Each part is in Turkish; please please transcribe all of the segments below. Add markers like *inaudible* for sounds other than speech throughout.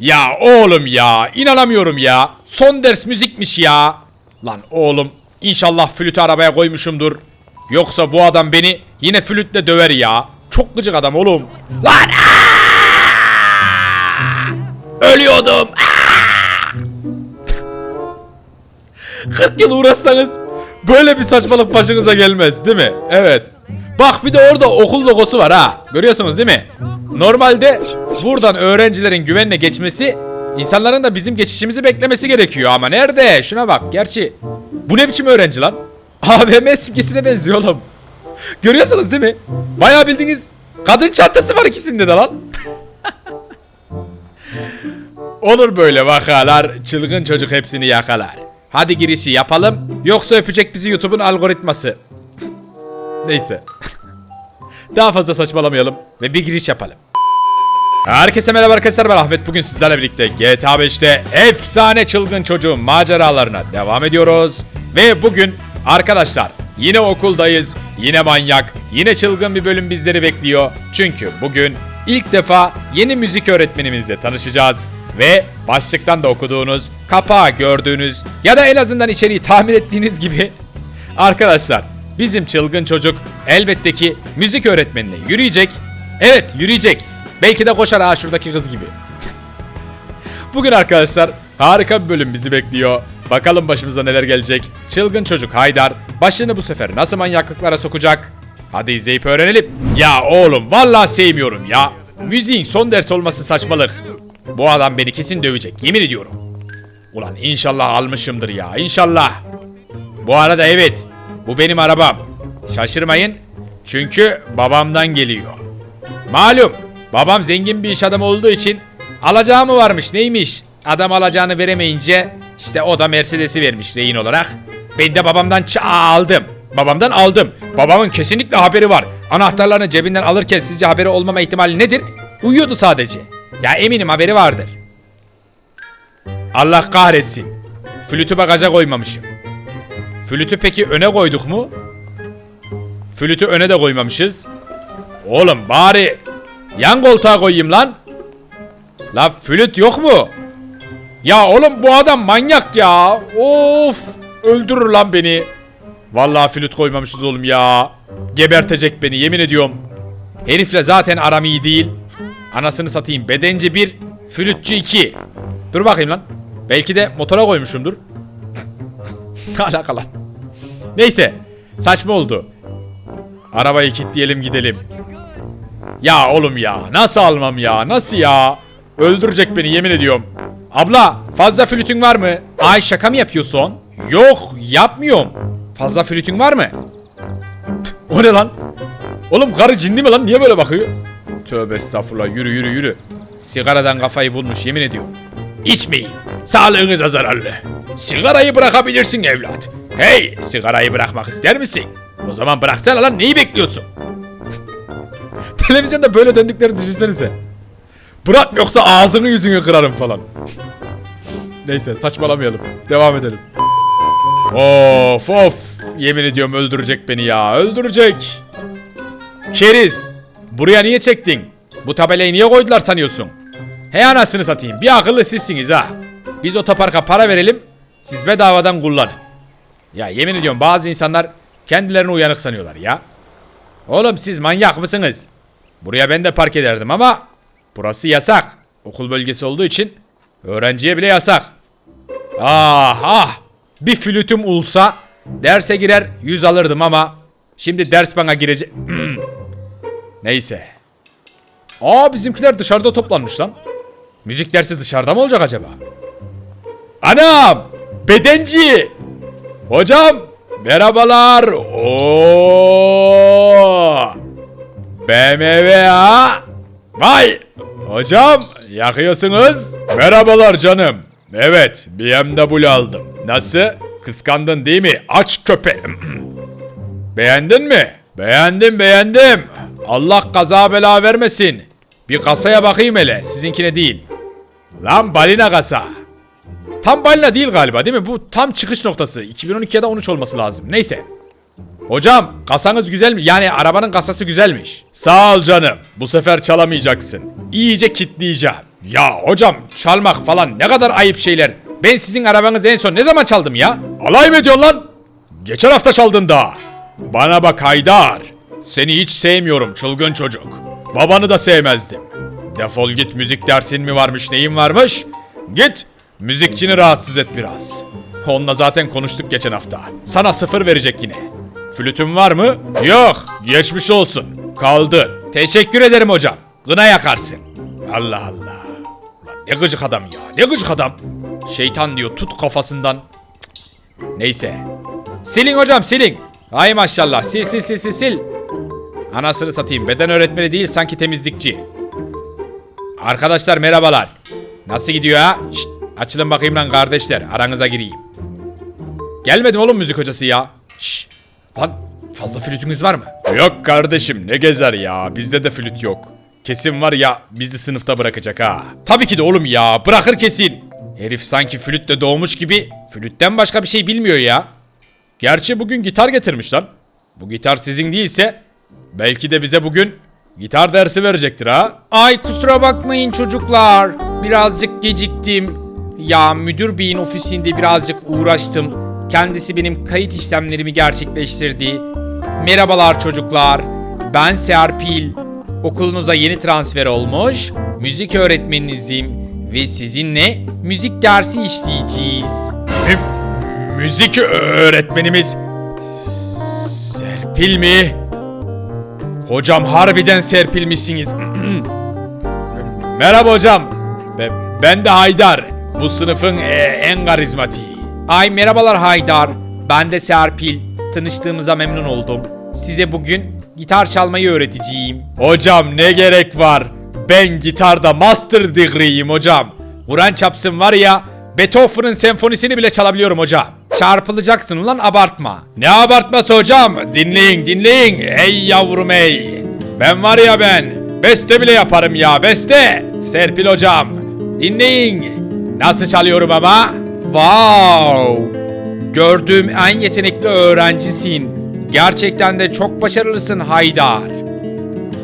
Ya oğlum ya inanamıyorum ya. Son ders müzikmiş ya. Lan oğlum inşallah flütü arabaya koymuşumdur. Yoksa bu adam beni yine flütle döver ya. Çok gıcık adam oğlum. Lan! Ölüyordum. Aa! 40 yıl uğraşsanız böyle bir saçmalık başınıza gelmez değil mi? Evet. Bak bir de orada okul logosu var ha. Görüyorsunuz değil mi? Normalde buradan öğrencilerin güvenle geçmesi insanların da bizim geçişimizi beklemesi gerekiyor ama nerede? Şuna bak. Gerçi bu ne biçim öğrenci lan? *laughs* AVM simgesine benziyor oğlum. Görüyorsunuz değil mi? Bayağı bildiğiniz kadın çantası var ikisinde de lan. *laughs* Olur böyle vakalar. Çılgın çocuk hepsini yakalar. Hadi girişi yapalım. Yoksa öpecek bizi YouTube'un algoritması. Neyse. Daha fazla saçmalamayalım ve bir giriş yapalım. Herkese merhaba arkadaşlar ben Ahmet. Bugün sizlerle birlikte GTA 5'te efsane çılgın çocuğun maceralarına devam ediyoruz. Ve bugün arkadaşlar yine okuldayız. Yine manyak, yine çılgın bir bölüm bizleri bekliyor. Çünkü bugün ilk defa yeni müzik öğretmenimizle tanışacağız. Ve başlıktan da okuduğunuz, kapağı gördüğünüz ya da en azından içeriği tahmin ettiğiniz gibi *laughs* Arkadaşlar bizim çılgın çocuk elbette ki müzik öğretmenine yürüyecek. Evet yürüyecek. Belki de koşar ha şuradaki kız gibi. *laughs* Bugün arkadaşlar harika bir bölüm bizi bekliyor. Bakalım başımıza neler gelecek. Çılgın çocuk Haydar başını bu sefer nasıl manyaklıklara sokacak? Hadi izleyip öğrenelim. Ya oğlum vallahi sevmiyorum ya. Müziğin son ders olması saçmalık. Bu adam beni kesin dövecek yemin ediyorum. Ulan inşallah almışımdır ya inşallah. Bu arada evet, bu benim arabam. Şaşırmayın, çünkü babamdan geliyor. Malum, babam zengin bir iş adamı olduğu için alacağı mı varmış neymiş? Adam alacağını veremeyince işte o da Mercedes'i vermiş rehin olarak. Ben de babamdan çaldım. Babamdan aldım. Babamın kesinlikle haberi var. Anahtarlarını cebinden alırken sizce haberi olmama ihtimali nedir? Uyuyordu sadece. Ya eminim haberi vardır. Allah kahretsin. Flütü bagaja koymamışım. Flütü peki öne koyduk mu? Flütü öne de koymamışız. Oğlum bari yan koltuğa koyayım lan. La flüt yok mu? Ya oğlum bu adam manyak ya. Of öldürür lan beni. Vallahi flüt koymamışız oğlum ya. Gebertecek beni yemin ediyorum. Herifle zaten aram iyi değil. Anasını satayım. Bedenci bir, flütçü iki. Dur bakayım lan. Belki de motora koymuşumdur. Ne alaka lan? Neyse. Saçma oldu. Arabayı kilitleyelim gidelim. Ya oğlum ya. Nasıl almam ya? Nasıl ya? Öldürecek beni yemin ediyorum. Abla fazla flütün var mı? Ay şaka mı yapıyorsun? Yok yapmıyorum. Fazla flütün var mı? o ne lan? Oğlum karı cinli mi lan? Niye böyle bakıyor? Tövbe estağfurullah yürü yürü yürü. Sigaradan kafayı bulmuş yemin ediyorum. İçmeyin. Sağlığınıza zararlı. Sigarayı bırakabilirsin evlat. Hey sigarayı bırakmak ister misin? O zaman bıraksana lan neyi bekliyorsun? *laughs* Televizyonda böyle döndüklerini düşünsenize. Bırak yoksa ağzını yüzünü kırarım falan. *laughs* Neyse saçmalamayalım. Devam edelim. Of of. Yemin ediyorum öldürecek beni ya. Öldürecek. Keriz. Buraya niye çektin? Bu tabelayı niye koydular sanıyorsun? Hey anasını satayım. Bir akıllı sizsiniz ha. Biz otoparka para verelim. Siz bedavadan kullanın. Ya yemin ediyorum bazı insanlar kendilerini uyanık sanıyorlar ya. Oğlum siz manyak mısınız? Buraya ben de park ederdim ama burası yasak. Okul bölgesi olduğu için öğrenciye bile yasak. Ah ah bir flütüm olsa derse girer yüz alırdım ama şimdi ders bana girecek. *clears throat* Neyse. Aa bizimkiler dışarıda toplanmış lan. Müzik dersi dışarıda mı olacak acaba? Anam! Bedenci! Hocam! Merhabalar! Oo! BMW ha? Vay! Hocam yakıyorsunuz. Merhabalar canım. Evet BMW aldım. Nasıl? Kıskandın değil mi? Aç köpe. *clears throat* Beğendin mi? Beğendim beğendim. Allah kaza bela vermesin. Bir kasaya bakayım hele. Sizinkine değil. Lan balina kasa. Tam balina değil galiba değil mi? Bu tam çıkış noktası. 2012 ya da 13 olması lazım. Neyse. Hocam kasanız güzel mi? Yani arabanın kasası güzelmiş. Sağ ol canım. Bu sefer çalamayacaksın. İyice kitleyeceğim. Ya hocam çalmak falan ne kadar ayıp şeyler. Ben sizin arabanızı en son ne zaman çaldım ya? Alay mı ediyorsun lan? Geçen hafta çaldın da. Bana bak Haydar. Seni hiç sevmiyorum çılgın çocuk. Babanı da sevmezdim. Defol git müzik dersin mi varmış neyin varmış? Git müzikçini rahatsız et biraz. Onunla zaten konuştuk geçen hafta. Sana sıfır verecek yine. Flütün var mı? Yok. Geçmiş olsun. Kaldı. Teşekkür ederim hocam. Gına yakarsın. Allah Allah. Ulan ne gıcık adam ya. Ne gıcık adam. Şeytan diyor tut kafasından. Neyse. Silin hocam silin. Ay maşallah sil sil sil sil sil. Anasını satayım beden öğretmeni değil sanki temizlikçi. Arkadaşlar merhabalar. Nasıl gidiyor ha? Şşt, açılın bakayım lan kardeşler aranıza gireyim. Gelmedim oğlum müzik hocası ya. Şşş. Lan fazla flütünüz var mı? Yok kardeşim ne gezer ya bizde de flüt yok. Kesin var ya bizi sınıfta bırakacak ha. Tabii ki de oğlum ya bırakır kesin. Herif sanki flütle doğmuş gibi flütten başka bir şey bilmiyor ya. Gerçi bugün gitar getirmiş lan. Bu gitar sizin değilse belki de bize bugün gitar dersi verecektir ha. Ay kusura bakmayın çocuklar. Birazcık geciktim. Ya müdür beyin ofisinde birazcık uğraştım. Kendisi benim kayıt işlemlerimi gerçekleştirdi. Merhabalar çocuklar. Ben Serpil. Okulunuza yeni transfer olmuş. Müzik öğretmeninizim ve sizinle müzik dersi işleyeceğiz. müzik öğretmenimiz Serpil mi? Hocam harbiden serpilmişsiniz. *clears throat* Merhaba hocam. Be- ben de Haydar. Bu sınıfın e, en karizmatiği. Ay merhabalar Haydar. Ben de Serpil. Tanıştığımıza memnun oldum. Size bugün gitar çalmayı öğreteceğim. Hocam ne gerek var? Ben gitarda master degree'yim hocam. Kur'an çapsın var ya Beethoven'ın senfonisini bile çalabiliyorum hocam. Çarpılacaksın ulan abartma. Ne abartması hocam? Dinleyin dinleyin. Ey yavrum ey. Ben var ya ben. Beste bile yaparım ya beste. Serpil hocam. Dinleyin. Nasıl çalıyorum ama? Wow. Gördüğüm en yetenekli öğrencisin. Gerçekten de çok başarılısın Haydar.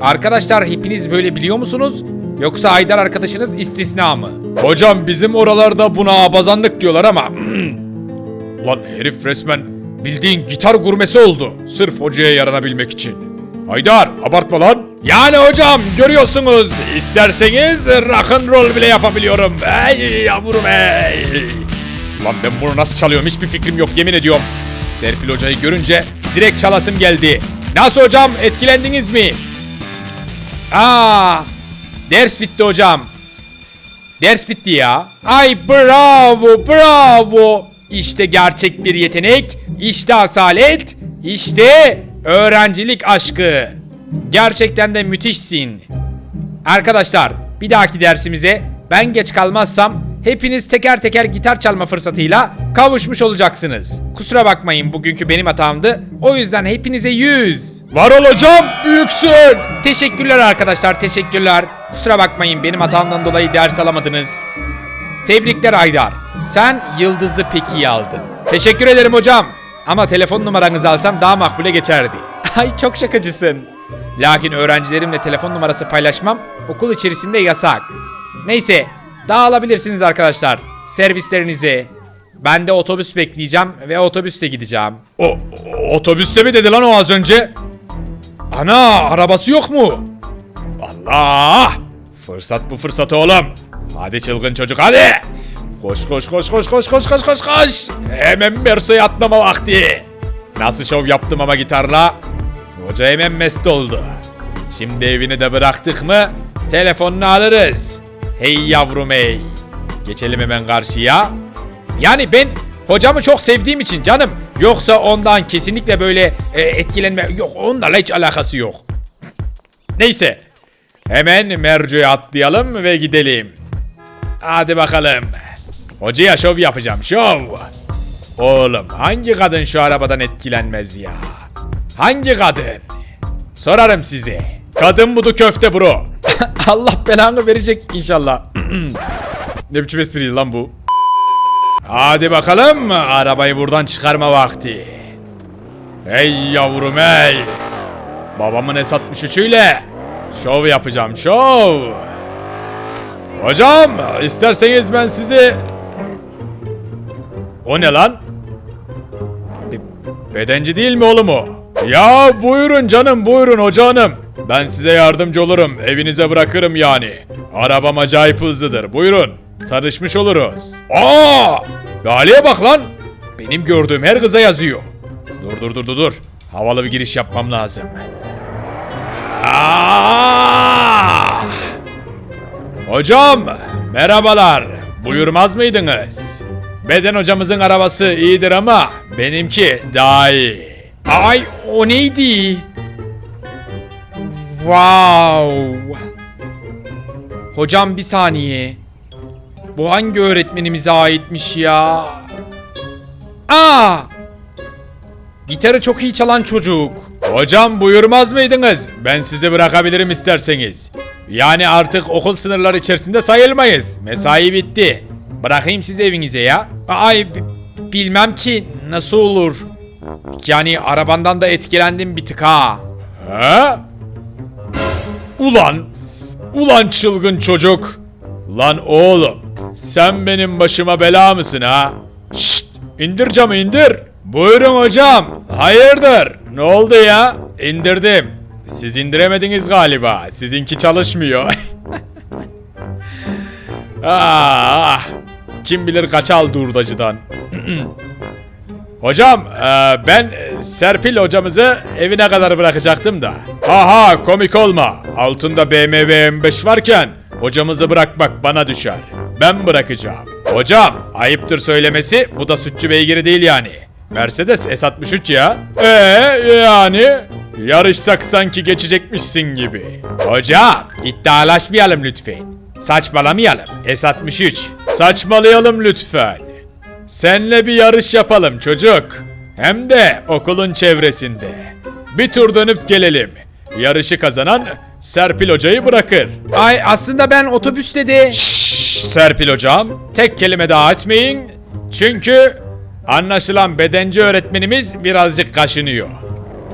Arkadaşlar hepiniz böyle biliyor musunuz? Yoksa Haydar arkadaşınız istisna mı? Hocam bizim oralarda buna abazanlık diyorlar ama... *clears throat* Lan herif resmen bildiğin gitar gurmesi oldu. Sırf hocaya yaranabilmek için. Haydar abartma lan. Yani hocam görüyorsunuz isterseniz rock and roll bile yapabiliyorum. Ey yavrum ey. Lan ben bunu nasıl çalıyorum hiçbir fikrim yok yemin ediyorum. Serpil hocayı görünce direkt çalasım geldi. Nasıl hocam etkilendiniz mi? Aa, ders bitti hocam. Ders bitti ya. Ay bravo bravo. İşte gerçek bir yetenek. işte asalet. işte öğrencilik aşkı. Gerçekten de müthişsin. Arkadaşlar bir dahaki dersimize ben geç kalmazsam hepiniz teker teker gitar çalma fırsatıyla kavuşmuş olacaksınız. Kusura bakmayın bugünkü benim hatamdı. O yüzden hepinize 100. Var ol hocam büyüksün. Teşekkürler arkadaşlar teşekkürler. Kusura bakmayın benim hatamdan dolayı ders alamadınız. Tebrikler Aydar. Sen yıldızlı pekiyi aldın. Teşekkür ederim hocam. Ama telefon numaranızı alsam daha makbule geçerdi. *laughs* Ay çok şakacısın. Lakin öğrencilerimle telefon numarası paylaşmam okul içerisinde yasak. Neyse dağılabilirsiniz arkadaşlar. Servislerinizi. Ben de otobüs bekleyeceğim ve otobüste gideceğim. O, otobüste mi dedi lan o az önce? Ana arabası yok mu? Allah! Fırsat bu fırsat oğlum. Hadi çılgın çocuk hadi. Koş koş koş koş koş koş koş koş koş. Hemen Merso'ya atlama vakti. Nasıl şov yaptım ama gitarla. Hoca hemen mest oldu. Şimdi evini de bıraktık mı telefonunu alırız. Hey yavrum hey. Geçelim hemen karşıya. Yani ben hocamı çok sevdiğim için canım. Yoksa ondan kesinlikle böyle e, etkilenme yok. Onlarla hiç alakası yok. Neyse. Hemen Merco'ya atlayalım ve gidelim. Hadi bakalım. Hocaya şov yapacağım şov. Oğlum hangi kadın şu arabadan etkilenmez ya? Hangi kadın? Sorarım size. Kadın budu köfte bro. *laughs* Allah belanı verecek inşallah. *clears throat* ne biçim espriydi lan bu? Hadi bakalım arabayı buradan çıkarma vakti. Hey yavrum hey. Babamın S63'üyle şov yapacağım şov. Hocam isterseniz ben sizi... O ne lan? Be- bedenci değil mi oğlum o? Ya buyurun canım buyurun hocanım. Ben size yardımcı olurum. Evinize bırakırım yani. Arabam acayip hızlıdır. Buyurun. Tanışmış oluruz. Aa! Lale'ye bak lan. Benim gördüğüm her kıza yazıyor. Dur dur dur dur dur. Havalı bir giriş yapmam lazım. Aa! Hocam, merhabalar. Buyurmaz mıydınız? Beden hocamızın arabası iyidir ama benimki daha iyi. Ay, o neydi? Wow. Hocam bir saniye. Bu hangi öğretmenimize aitmiş ya? Aa! Gitarı çok iyi çalan çocuk. Hocam buyurmaz mıydınız? Ben sizi bırakabilirim isterseniz. Yani artık okul sınırları içerisinde sayılmayız. Mesai bitti. Bırakayım sizi evinize ya. Ay bilmem ki nasıl olur. Yani arabandan da etkilendim bir tık ha. He? Ulan! Ulan çılgın çocuk! Lan oğlum! Sen benim başıma bela mısın ha? Şşt! İndir camı indir! Buyurun hocam! Hayırdır? Ne oldu ya? İndirdim. Siz indiremediniz galiba. Sizinki çalışmıyor. *laughs* ah! Kim bilir kaç aldı hurdacıdan. *clears throat* Hocam e, ben Serpil hocamızı evine kadar bırakacaktım da. Aha komik olma. Altında BMW M5 varken hocamızı bırakmak bana düşer. Ben bırakacağım. Hocam ayıptır söylemesi bu da sütçü beygiri değil yani. Mercedes S63 ya. Ee yani yarışsak sanki geçecekmişsin gibi. Hocam iddialaşmayalım lütfen. Saçmalamayalım. S63. Saçmalayalım lütfen. Senle bir yarış yapalım çocuk. Hem de okulun çevresinde. Bir tur dönüp gelelim. Yarışı kazanan Serpil hocayı bırakır. Ay aslında ben otobüste de... Şşş Serpil hocam. Tek kelime daha etmeyin. Çünkü anlaşılan bedenci öğretmenimiz birazcık kaşınıyor.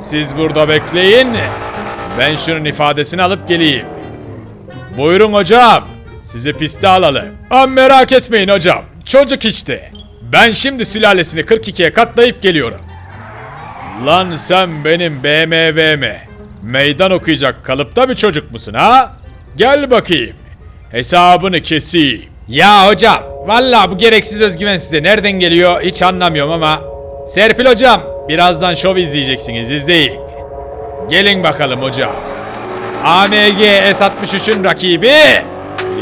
Siz burada bekleyin. Ben şunun ifadesini alıp geleyim. Buyurun hocam. Sizi piste alalım. Am merak etmeyin hocam. Çocuk işte. Ben şimdi sülalesini 42'ye katlayıp geliyorum. Lan sen benim BMW'me meydan okuyacak kalıpta bir çocuk musun ha? Gel bakayım. Hesabını keseyim. Ya hocam, valla bu gereksiz özgüven size nereden geliyor hiç anlamıyorum ama. Serpil hocam, birazdan şov izleyeceksiniz, izleyin. Gelin bakalım hocam. AMG S63'ün rakibi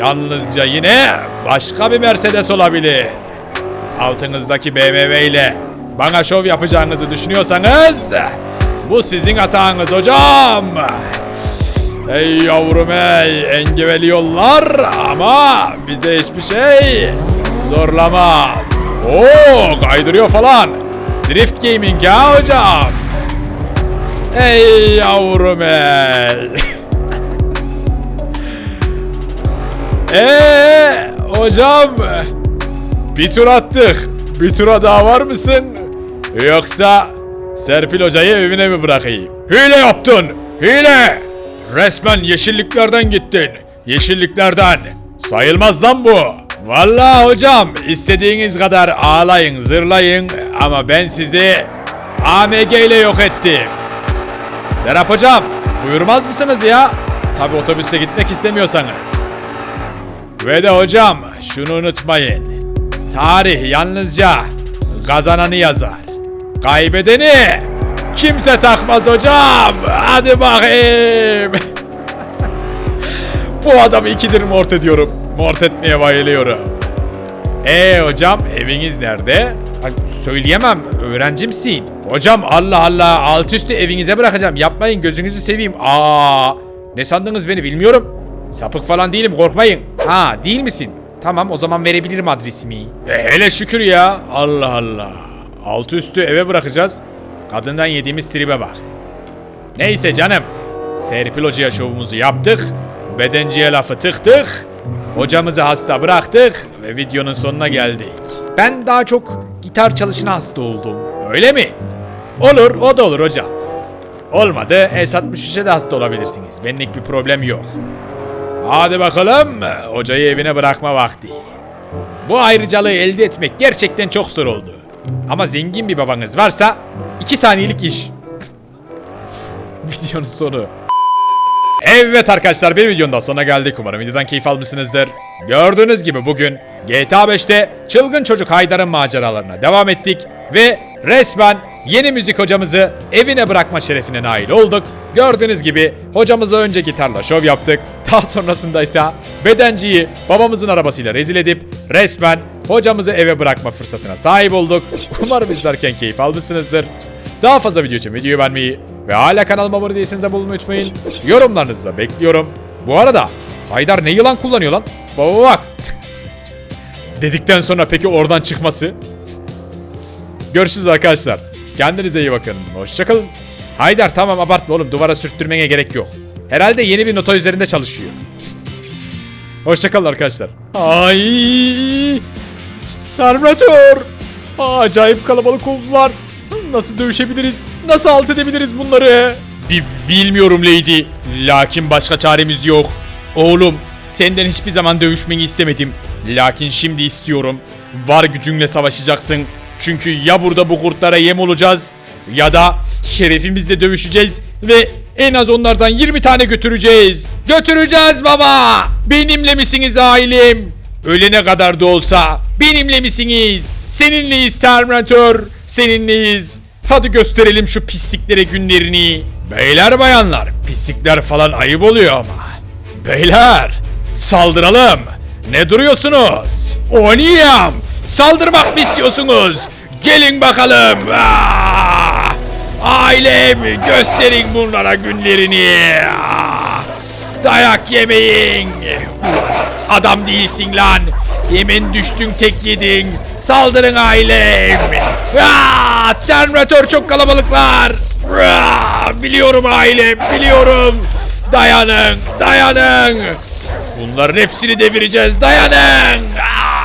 yalnızca yine başka bir Mercedes olabilir. Altınızdaki BMW ile bana şov yapacağınızı düşünüyorsanız bu sizin hatanız hocam. Ey yavrum ey engebeli yollar ama bize hiçbir şey zorlamaz. Oo kaydırıyor falan. Drift Gaming ya hocam. Ey yavrum ey. *laughs* Eee hocam bir tur attık. Bir tura daha var mısın? Yoksa Serpil hocayı evine mi bırakayım? Hile yaptın. Hile. Resmen yeşilliklerden gittin. Yeşilliklerden. Sayılmaz lan bu. Vallahi hocam istediğiniz kadar ağlayın zırlayın ama ben sizi AMG ile yok ettim. Serap hocam buyurmaz mısınız ya? Tabi otobüste gitmek istemiyorsanız. Ve de hocam şunu unutmayın. Tarih yalnızca kazananı yazar. Kaybedeni kimse takmaz hocam. Hadi bakayım. Bu adamı ikidir mort ediyorum. Mort etmeye bayılıyorum. Ee hocam eviniz nerede? Söyleyemem öğrencimsin. Hocam Allah Allah alt üstü evinize bırakacağım. Yapmayın gözünüzü seveyim. Aa ne sandınız beni bilmiyorum. Sapık falan değilim korkmayın. Ha değil misin? Tamam o zaman verebilirim adresimi. E, hele şükür ya. Allah Allah. Alt üstü eve bırakacağız. Kadından yediğimiz tribe bak. Neyse canım. Serpil Hoca'ya şovumuzu yaptık. Bedenciye lafı tıktık. Hocamızı hasta bıraktık ve videonun sonuna geldik. Ben daha çok gitar çalışına hasta oldum. Öyle mi? Olur, o da olur hocam. Olmadı, E63'e de hasta olabilirsiniz. Benlik bir problem yok. Hadi bakalım hocayı evine bırakma vakti. Bu ayrıcalığı elde etmek gerçekten çok zor oldu. Ama zengin bir babanız varsa 2 saniyelik iş. *laughs* Videonun sonu. Evet arkadaşlar bir videonun daha sonuna geldik. Umarım videodan keyif almışsınızdır. Gördüğünüz gibi bugün GTA 5'te çılgın çocuk Haydar'ın maceralarına devam ettik. Ve resmen yeni müzik hocamızı evine bırakma şerefine nail olduk. Gördüğünüz gibi hocamıza önce gitarla şov yaptık. Daha sonrasında ise bedenciyi babamızın arabasıyla rezil edip resmen hocamızı eve bırakma fırsatına sahip olduk. Umarım izlerken keyif almışsınızdır. Daha fazla video için videoyu beğenmeyi ve hala kanalıma abone değilseniz abone olmayı unutmayın. Yorumlarınızı da bekliyorum. Bu arada Haydar ne yılan kullanıyor lan? Baba bak. Dedikten sonra peki oradan çıkması? Görüşürüz arkadaşlar. Kendinize iyi bakın. Hoşçakalın. Haydar tamam abartma oğlum duvara sürttürmene gerek yok. Herhalde yeni bir nota üzerinde çalışıyor. Hoşçakalın arkadaşlar. Ay! Sarmatör! Acayip kalabalık oldular. Nasıl dövüşebiliriz? Nasıl alt edebiliriz bunları? Bi- bilmiyorum Lady. Lakin başka çaremiz yok. Oğlum, senden hiçbir zaman dövüşmeni istemedim. Lakin şimdi istiyorum. Var gücünle savaşacaksın. Çünkü ya burada bu kurtlara yem olacağız ya da şerefimizle dövüşeceğiz ve en az onlardan 20 tane götüreceğiz. Götüreceğiz baba. Benimle misiniz ailem? Ölene kadar da olsa benimle misiniz? Seninleyiz Terminator. Seninleyiz. Hadi gösterelim şu pisliklere günlerini. Beyler bayanlar pislikler falan ayıp oluyor ama. Beyler saldıralım. Ne duruyorsunuz? Oynayam. Saldırmak mı istiyorsunuz? Gelin bakalım. Ah! Ailem gösterin bunlara günlerini. Dayak yemeyin. Adam değilsin lan. Yemin düştün tek yedin. Saldırın ailem. Aa, Terminator çok kalabalıklar. Biliyorum ailem biliyorum. Dayanın dayanın. Bunların hepsini devireceğiz dayanın. Aa!